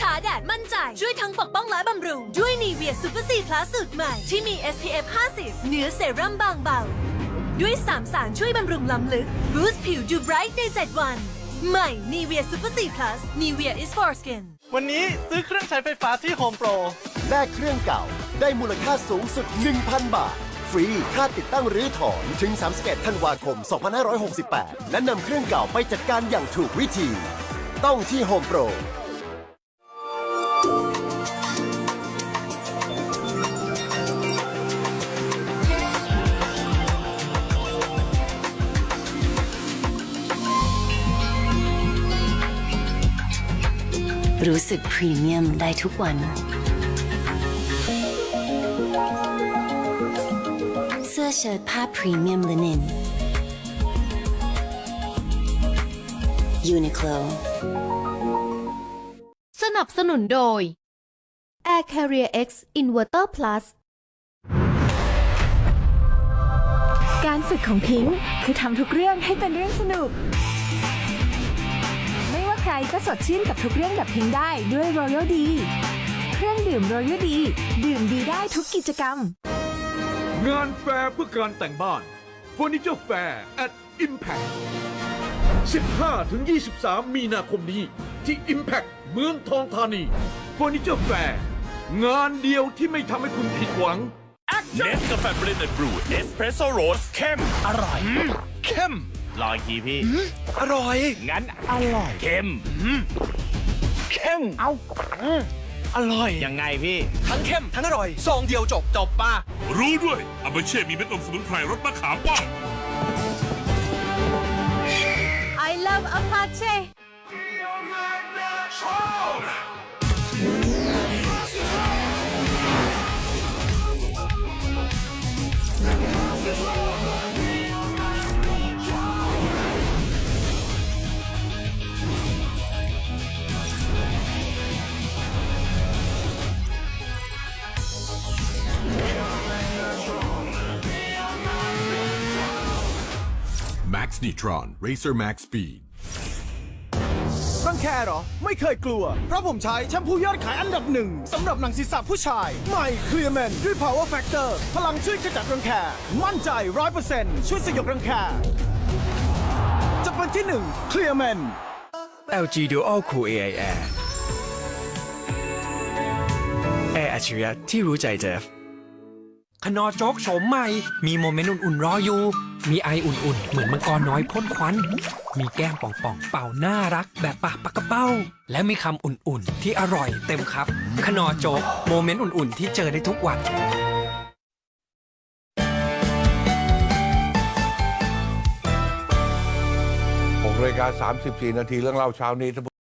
ฉาแดดมั่นใจ ช่วยทั้งปกป้องและบำรุง ด้วยนีเวียซูเปอร์ซีพลัสสูตรใหม่ ที่มี SPF 50 เนื้อเซรั่มบางเบา ด้วย3สารช่วยบำรุงล้ำลึกบูสต์ผิวดูไบรท์ใน 7 วัน ใหม่นีเวียซูเปอร์ซีพลัสนีเวีย is for skin วันนี้ซื้อเครื่องใช้ไฟฟ้าที่โฮมโปรแลกเครื่องเก่า ได้มูลค่าสูงสุด 1,000 บาท ฟรีค่าติดตั้งหรือถอนถึง 31 ธันวาคม 2568 และนำเครื่องเก่าไปจัดการอย่างถูกวิธี ต้องที่โฮมโปร รู้สึกพรีเมียมได้ทุกวัน เสื้อเชิ้ตผ้าพรีเมียมลินิน Uniqlo สนับสนุนโดย Air Carrier X Inverter Plus การฝึกของพิงค์คือทำทุกเรื่องให้เป็นเรื่องสนุกไม่ว่าใคร ก็สดชื่นกับทุกเรื่องแบบพิงค์ได้ด้วย Royal D เครื่องดื่ม Royal D ดื่มดีได้ทุกกิจกรรม งานแฟร์เพื่อการแต่งบ้าน Furniture Fair at Impact 15ถึง23 มีนาคมนี้ที่ Impact เมืองทองธานี Furniture Fair งานเดียวที่ไม่ทำให้คุณผิดหวังเนสกาแฟบรินด์บรูเอสเพรสโซ่โรสเข้มอร่อยเข้ม รออีกทีพี่ อร่อย งั้นอร่อยเข้มเข้ม เอาอร่อย ยังไงพี่ ทั้งเข้ม ทั้งอร่อย ซองเดียวจบ จบป่ะ รู้ด้วยอาเบเช่มีเม็ดนมสมุนไพรรสมะขามว่าง I love Apache Max Nitron Racer Max Speed รังแคเหรอ ไม่เคยกลัว เพราะผมใช้แชมพูยอดขายอันดับหนึ่งสำหรับหนังศีรษะผู้ชาย ใหม่ Clearman ด้วย Power Factor พลังช่วยขจัดรังแค มั่นใจ100%ช่วยสยบรังแค จะเป็นที่หนึ่ง Clearman LG Dual Cool AI Air แอร์อัจฉริยะที่รู้ใจเจฟ ขนอโจ๊กโฉมใหม่ มีโมเมนต์อุ่นๆรออยู่ มีไออุ่นๆ เหมือนมังกรน้อยพ่นควัน มีแก้มป่องๆ เป่าน่ารักแบบปากปากกระเป้า และมีคำอุ่นๆ ที่อร่อยเต็มครับขนอโจ๊กโมเมนต์อุ่นๆ ที่เจอได้ทุกวัน6รายการ34 นาทีเรื่องเล่าเช้านี้